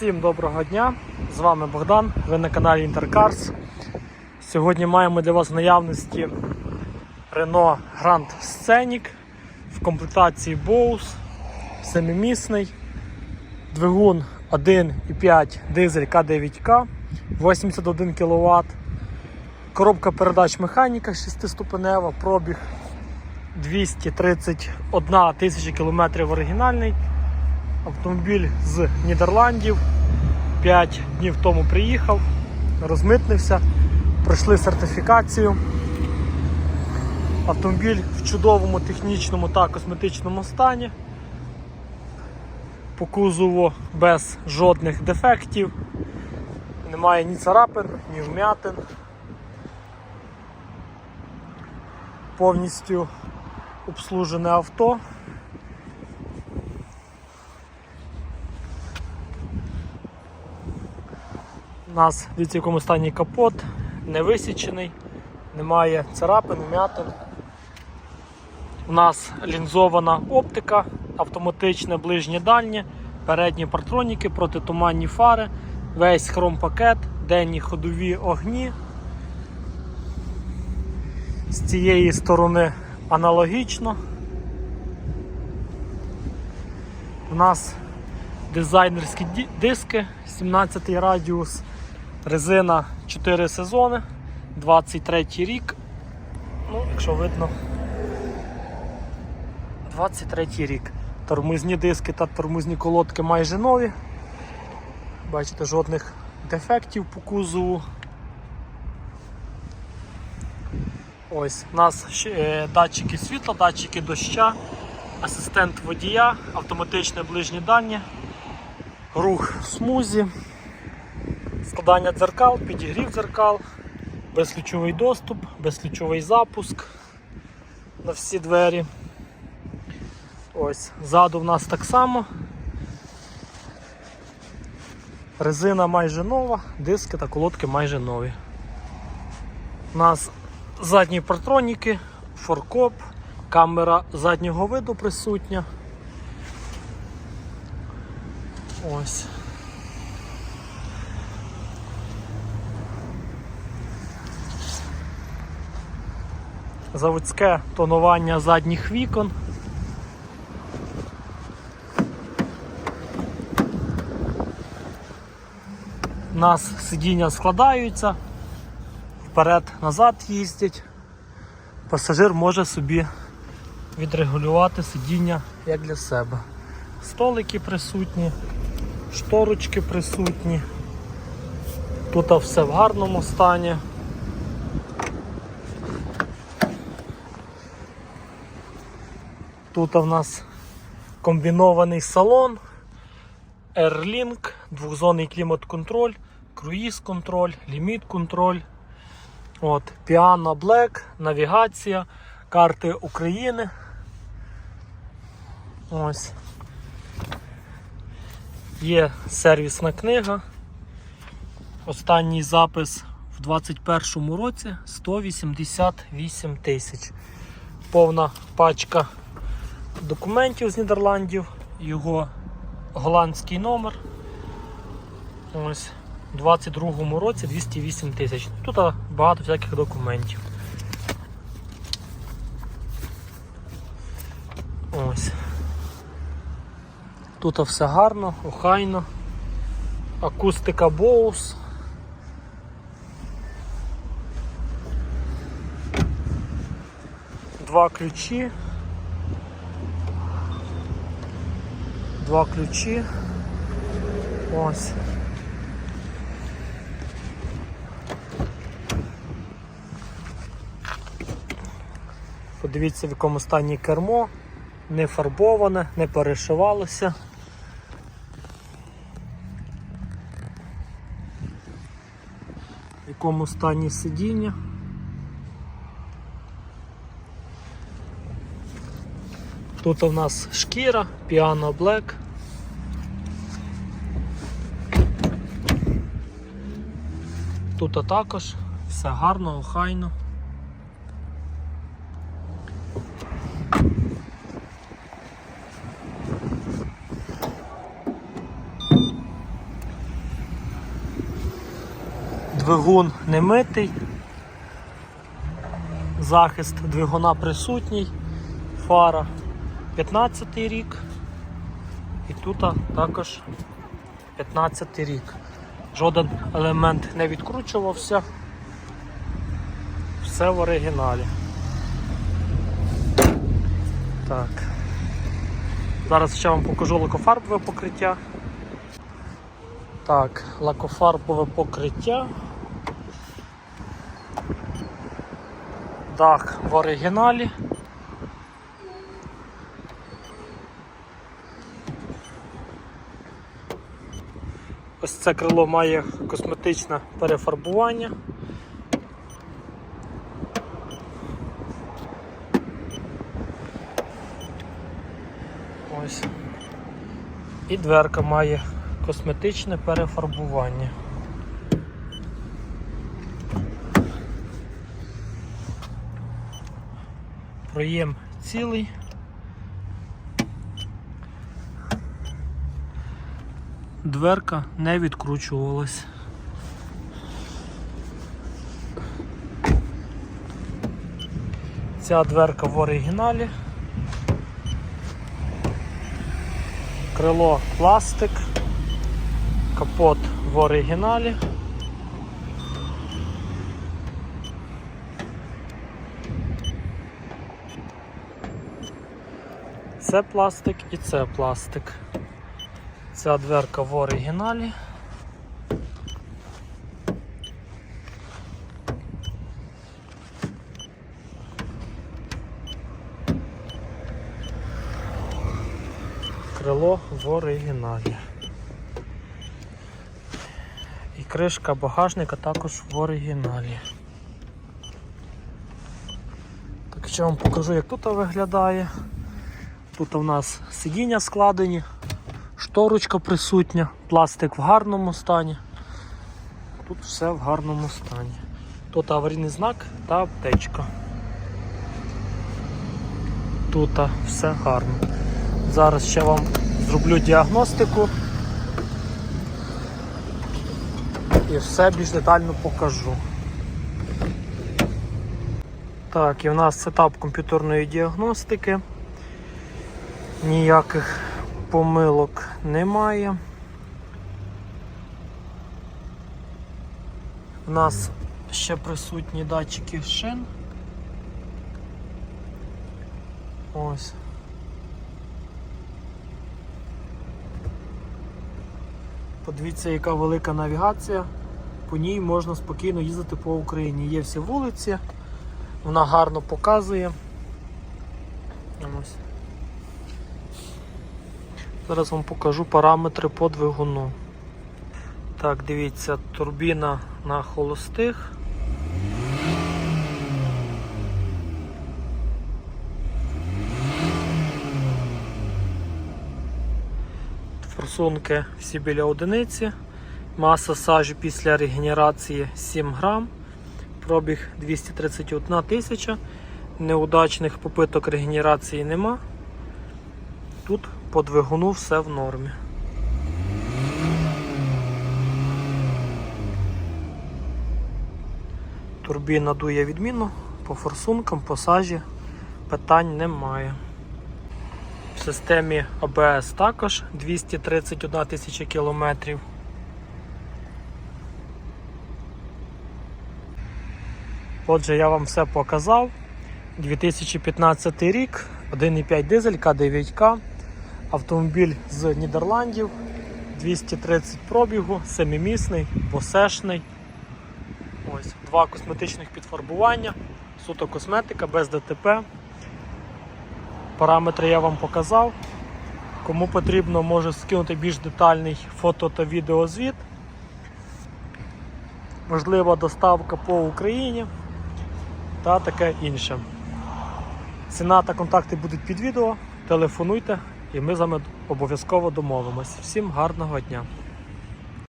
Всім доброго дня! З вами Богдан, ви на каналі Intercars. Сьогодні маємо для вас в наявності Renault Grand Scenic в комплектації Bose, семимісний, двигун 1,5 дизель К9К, 81 кВт, коробка передач механіка 6-ступенева, пробіг 231 тисяча кілометрів оригінальний. Автомобіль з Нідерландів. 5 днів тому приїхав, розмитнився, пройшли сертифікацію. Автомобіль в чудовому технічному та косметичному стані. По кузову без жодних дефектів. Немає ні царапин, ні вмятин. Повністю обслужене авто. Нас в якому стані капот, не висічений, немає царапин, вмятин. У нас лінзована оптика, автоматичне ближнє дальнє, передні партроніки, протитуманні фари, весь хром-пакет, денні ходові огні. З цієї сторони аналогічно. У нас дизайнерські диски, 17 радіус, резина 4 сезони, 23 рік. Ну, якщо видно, 23 рік. Тормозні диски та тормозні колодки майже нові. Бачите, жодних дефектів по кузову. Ось, у нас е, датчики світла, датчики доща, асистент водія, автоматичне ближнє дальнє, рух в смузі, складання дзеркал, підігрів дзеркал, безключовий доступ, безключовий запуск на всі двері. Ось, ззаду в нас так само. Резина майже нова, диски та колодки майже нові. У нас задні партроніки, форкоп, камера заднього виду присутня. Ось. Заводське тонування задніх вікон. У нас сидіння складаються, вперед-назад їздять. Пасажир може собі відрегулювати сидіння як для себе. Столики присутні, шторочки присутні. Тут все в гарному стані. Тут в нас комбінований салон, Airlink, двохзонний клімат-контроль, круїз-контроль, ліміт-контроль. От, Piano Black, навігація, карти України. Ось. Є сервісна книга. Останній запис в 2021 році 188 тисяч. Повна пачка документів з Нідерландів, його голландський номер. Ось. У 22-му році 208 тисяч. Тут багато всяких документів. Ось. Тут все гарно, охайно. Акустика Bose. Два ключі. Два ключі. Ось. Подивіться, в якому стані кермо, не фарбоване, не перешивалося. В якому стані сидіння. Тут у нас шкіра, Piano Black. Тут також все гарно, охайно. Двигун не митий. Захист двигуна присутній. Фара 15 рік. І тут також 15 рік. Жоден елемент не відкручувався. Все в оригіналі. Так. Зараз ще вам покажу лакофарбове покриття. Так, лакофарбове покриття. Дах в оригіналі. Ось це крило має косметичне перефарбування. Ось. І дверка має косметичне перефарбування. Проєм цілий. Дверка не відкручувалась. Ця дверка в оригіналі. Крило пластик, капот в оригіналі. Це пластик і це пластик. Ця дверка в оригіналі. Крило в оригіналі. І кришка багажника також в оригіналі. Так, ще вам покажу, як тут виглядає. Тут у нас сидіння складені, шторочка присутня, пластик в гарному стані. Тут все в гарному стані. Тут аварійний знак та аптечка. Тут все гарно. Зараз ще вам зроблю діагностику і все більш детально покажу. Так, і в нас сетап комп'ютерної діагностики. Ніяких помилок немає. У нас ще присутні датчики шин. Ось. Подивіться, яка велика навігація. По ній можна спокійно їздити по Україні. Є всі вулиці, вона гарно показує. Ось. Зараз вам покажу параметри по двигуну. Так, дивіться, турбіна на холостих. Форсунки всі біля одиниці. Маса сажі після регенерації 7 грам. Пробіг 231 тисяча. Неудачних попиток регенерації нема. Тут по двигуну все в нормі. Турбіна дує відмінно, по форсункам, по сажі питань немає. В системі АБС також 231 тисяча кілометрів. Отже, я вам все показав. 2015 рік, 1,5 дизель К9К. Автомобіль з Нідерландів, 230 пробігу, семимісний, босешний. Ось, Два косметичних підфарбування, суто косметика, без ДТП. Параметри я вам показав. Кому потрібно, можу скинути більш детальний фото та відеозвіт. Можлива доставка по Україні та таке інше. Ціна та контакти будуть під відео. Телефонуйте і ми з вами обов'язково домовимось. Всім гарного дня!